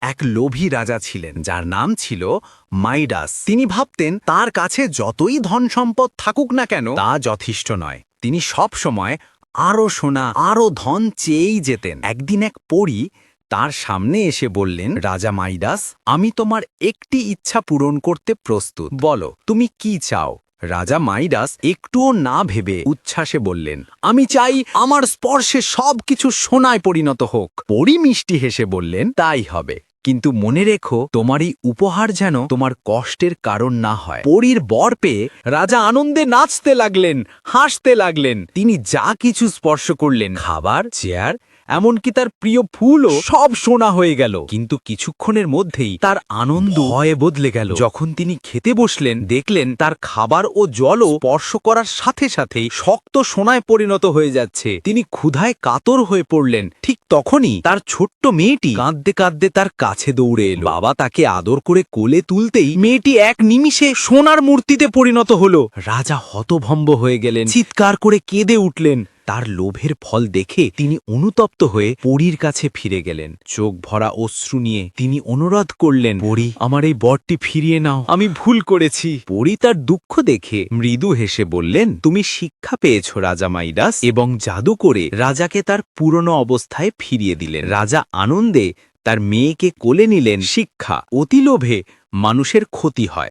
এক লোভী রাজা ছিলেন, যার নাম ছিল মাইডাস। তিনি ভাবতেন, তার কাছে যতই ধন সম্পদ থাকুক না কেন, তা যথেষ্ট নয়। তিনি সব সময় আরও সোনা আরও ধন চেয়েই যেতেন। একদিন এক পরী তার সামনে এসে বললেন, রাজা মাইডাস, আমি তোমার একটি ইচ্ছা পূরণ করতে প্রস্তুত। বলো, তুমি কি চাও? রাজা মাইডাস একটুও না ভেবে উচ্ছ্বাসে বললেন, আমি চাই আমার স্পর্শে সবকিছু সোনায় পরিণত হোক। পরি মিষ্টি হেসে বললেন, তাই হবে। কিন্তু মনে রেখো তোমার এই উপহার যেন তোমার কষ্টের কারণ না হয়। পরীর বর পেয়ে রাজা আনন্দে নাচতে লাগলেন, হাসতে লাগলেন। তিনি যা কিছু স্পর্শ করলেন, খাবার, চেয়ার, এমনকি তার প্রিয় ফুলও সব সোনা হয়ে গেল। কিন্তু কিছুক্ষণের মধ্যেই তার আনন্দ ভয়ে বদলে গেল। যখন তিনি খেতে বসলেন, দেখলেন তার খাবার ও জলও স্পর্শ করার সাথে সাথেই শক্ত সোনায় পরিণত হয়ে যাচ্ছে। তিনি ক্ষুধায় কাতর হয়ে পড়লেন। ঠিক তখনই তার ছোট্ট মেয়েটি কাঁদতে কাঁদতে তার কাছে দৌড়ে এলো। বাবা তাকে আদর করে কোলে তুলতেই মেয়েটি এক নিমিষে সোনার মূর্তিতে পরিণত হলো। রাজা হতভম্ব হয়ে গেলেন, চিৎকার করে কেঁদে উঠলেন। তার লোভের ফল দেখে তিনি অনুতপ্ত হয়ে পরীর কাছে ফিরে গেলেন। চোখ ভরা অশ্রু নিয়ে তিনি অনুরোধ করলেন, পরী, আমার এই বরটি ফিরিয়ে নাও, আমি ভুল করেছি। পরী তার দুঃখ দেখে মৃদু হেসে বললেন, তুমি শিক্ষা পেয়েছ, রাজা মাইডাস, এবং জাদু করে রাজাকে তার পুরনো অবস্থায় ফিরিয়ে দিলেন। রাজা আনন্দে তার মেয়েকে কোলে নিলেন শিক্ষা। অতি লোভে মানুষের ক্ষতি হয়।